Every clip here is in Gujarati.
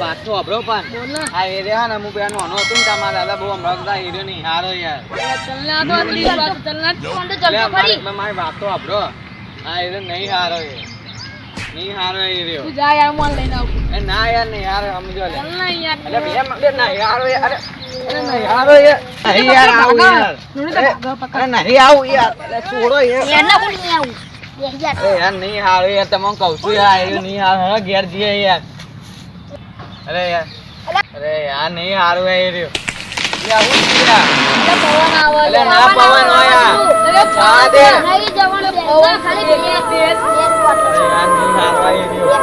વાત તો અભરો પણ આ એરિયા ને હું પેલા નાનો હતો ને તમારા દાદા બહુ હમણાં બધા નહીં હારો યાર. મારી વાત તો અભરો. આ હીરો નહીં હારો નહીં હારો એ તું જા યાર મોન લઈને આવ એ ના યાર નહીં હારો સમજો લે. ચલ યાર એટલે ભૈયા મગજ નહીં હારો યાર અરે નહીં હારો યાર નહીં યાર આવું યાર. નહીં આવું યાર. છોડો યાર. ના બોલી નહીં આવું. યાર નહીં હારો યાર તમને કહું છું યાર એ નહીં હારો હવે ઘેર જઈએ યાર અરે યાર અરે યાર નહીં હારો એ રહ્યો યાર હું યાર એટલે પવન આવે એટલે ના પવન હોય યાર. એટલે જવા દે. નહીં જવાનું પવન ખાલી બે બે અરે યાર નહીં હારો એ રહ્યો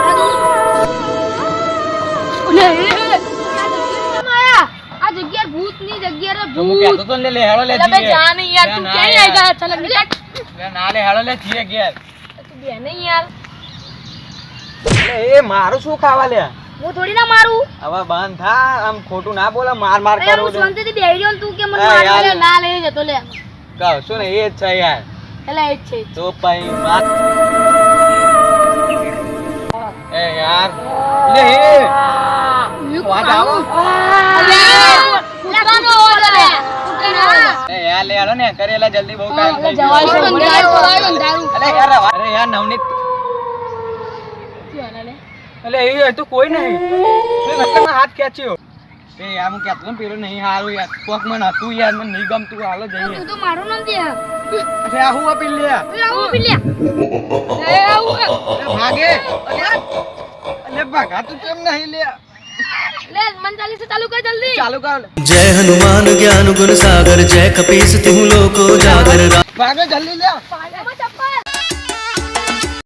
આ જગ્યા ભૂતની જગ્યા રે તો હું ભૂત કહેતો તો ને લે હેડો લે એટલે બે જઈએ. જા નહીં યાર તું ના, ક્યાં યાર. આવી જા ચાલ નીકળ લે ના લે હેડો લે જઈએ ઘેર. તું બે યાર. એ મારું શું ખાવા લે? હું થોડી ના મારું. હવે બંધ થા આમ ખોટું ના બોલે માર માર કરો હું છું. શાંતિથી બેહી રહ્યો તું કે મને એ લે ના લઈ જતો લે. કહો શું ને એ જ છે યાર. એટલે એ જ છે તો પછી માર એ યાર. લે હે વાત આવો. યાર લે આલો ને કરેલા જલ્દી બહુ ટાઈમ થઈ ગયો. અરે યાર અરે યાર નવનીત. એટલે એ હોય તો કોઈ નહીં. હાથ ખેંચ્યો? એ યાર હું કહેતો હતો પેલું નહીં હારું યાર. કોક મને હતું યાર મને નહીં ગમતું હાલો જઈએ. તું મારો નથી આ. અરે આ હું લે એ આવું એ આવું. અરે ભાગે. અરે અરે ભાગા તું કેમ નહીં લે? લે હનુમાન ચાલીસા ચાલુ કર જલ્દી. ચાલુ કર. જય હનુમાન જ્ઞાન ગુણ સાગર જય કપીશ તું લોકો જાગર. ભાગે જલ્દી લે.